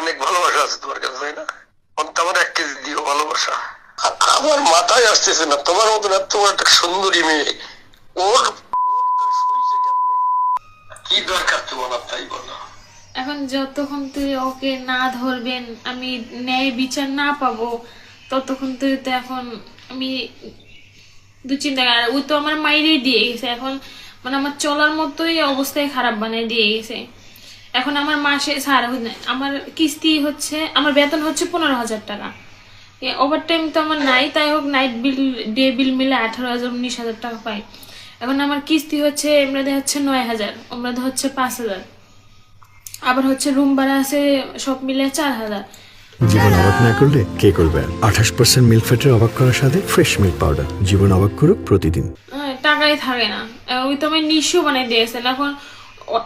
অনেক ভালোবাসা আছে তোমার কাছে, তাই না? আমার এক কেজি দিও ভালোবাসা। আমার মাথায় আসতেছে না, তোমার মতন এত একটা সুন্দরী মেয়ে। ওর? কি দরকার তোমার তাই বলো। এখন যতক্ষণ তুই ওকে না ধরবেন, আমি ন্যায় বিচার না পাবো, ততক্ষণ তুই তো এখন আমি দু চিন্তা আর ওই তো আমার মাইরেই দিয়ে গেছে। এখন মানে আমার চলার মতোই অবস্থায় খারাপ বানিয়ে দিয়ে গেছে। এখন আমার মাসে সার আমার কিস্তি হচ্ছে আমার বেতন হচ্ছে পনেরো হাজার টাকা। ওভার টাইম তো আমার নাই তাই হোক নাইট বিল ডে বিল মিলে আঠারো হাজার উনিশ হাজার টাকা পাই। এখন আমার কিস্তি হচ্ছে এমরাদে হচ্ছে নয় হাজার ওমরাদে হচ্ছে পাঁচ হাজার। আবার হচ্ছে রুম ভাড়া আছে সব মিলে চার হাজার। জীবন অবাক না করলে কে করবে আঠাশ পার্সেন্ট মিল্ক ফ্যাটের অবাক করার সাথে ফ্রেশ মিল্ক পাউডার জীবন অবাক করুক প্রতিদিন। হ্যাঁ, টাকাই থাকে না। ওই তো আমি নিঃস্ব বানাই দিয়েছেন এখন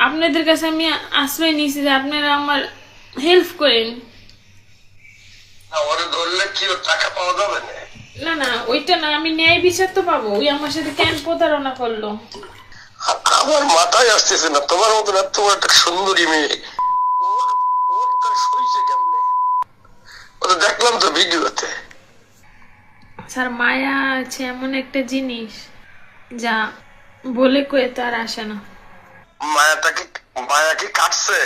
আপনাদের কাছে আমি আশ্রয় নিয়েছি যে আপনারা আমার হেল্প করেন। না না? না না ওইটা না আমি ন্যায় বিচার তো পাবো। ওই আমার সাথে কেন প্রতারণা করল? আমার মাথায় আসতেছে না তোমার মতন এত বড় একটা সুন্দরী মেয়ে। ওর ওর তার সইছে কেমনে? ও তো দেখলাম তো ভিডিওতে। স্যার মায়া আছে এমন একটা জিনিস যা বলে কয়ে তো আর আসে না। মায়াটাকে মায়া কি কাটছে।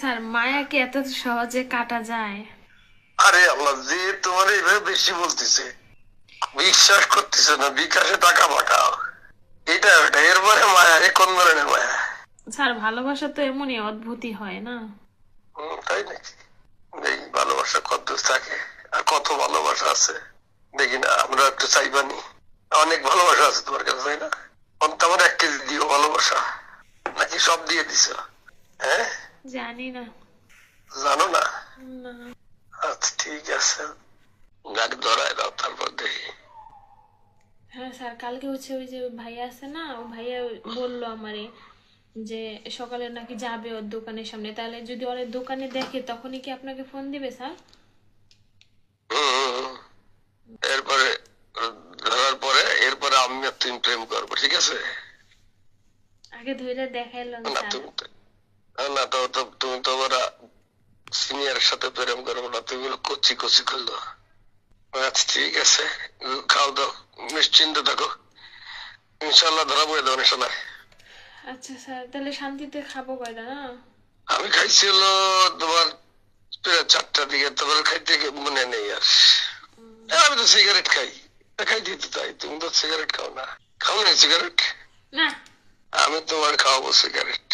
স্যার মায়াকে এত সহজে কাটা যায়? আরে আল্লাহ যে তোমার এইভাবে বেশি বলতেছে। বিশ্বাস করতেছে না বিকাশে টাকা পাঠাও। এটা ওটা এরপরে মায়া এ কোন ধরনের মায়া? স্যার ভালোবাসা তো এমনই অদ্ভুতই হয় না? তাই নাকি? এই ভালোবাসা কত থাকে আর কত ভালোবাসা আছে? দেখি না আমরা একটু চাইবানি। অনেক ভালোবাসা আছে তোমার কাছে তাই না? অন্ত আমার এক কেজি দিও ভালোবাসা। নাকি সব দিয়ে দিছ। হ্যাঁ? জানি না? জানো না। আচ্ছা ঠিক আছে। গাড়ি ধরায় দাও তারপর দেখি। হ্যাঁ স্যার কালকে হচ্ছে ওই যে ভাইয়া আছে না ও ভাইয়া বলল আমারে যে সকালে নাকি যাবে ওর দোকানের সামনে। তাহলে যদি ওর দোকানে দেখে তখনই কি আপনাকে ফোন দিবে স্যার। এরপরে ধরার পরে এরপরে আমি আর তুমি প্রেম করব ঠিক আছে? আগে ধরে দেখাইলাম না তো- না তো তো- তুমি তো আবার সিনিয়র সাথে প্রেম করব না তুমি কচি কচি করল। আচ্ছা ঠিক আছে খাও দাও নিশ্চিন্ত থাকো। ইনশাল্লাহ ধরা পড়ে দেবো সময় আচ্ছা স্যার তাহলে শান্তিতে খাব কয়টা না? আমি খাইছি হলো তোমার চারটা দিকে তারপরে খাইতে মনে নেই আর। আমি তো সিগারেট খাই। খাইতে তো তাই তুমি তো সিগারেট খাও না। খাও না সিগারেট না আমি তোমার খাওয়াবো সিগারেট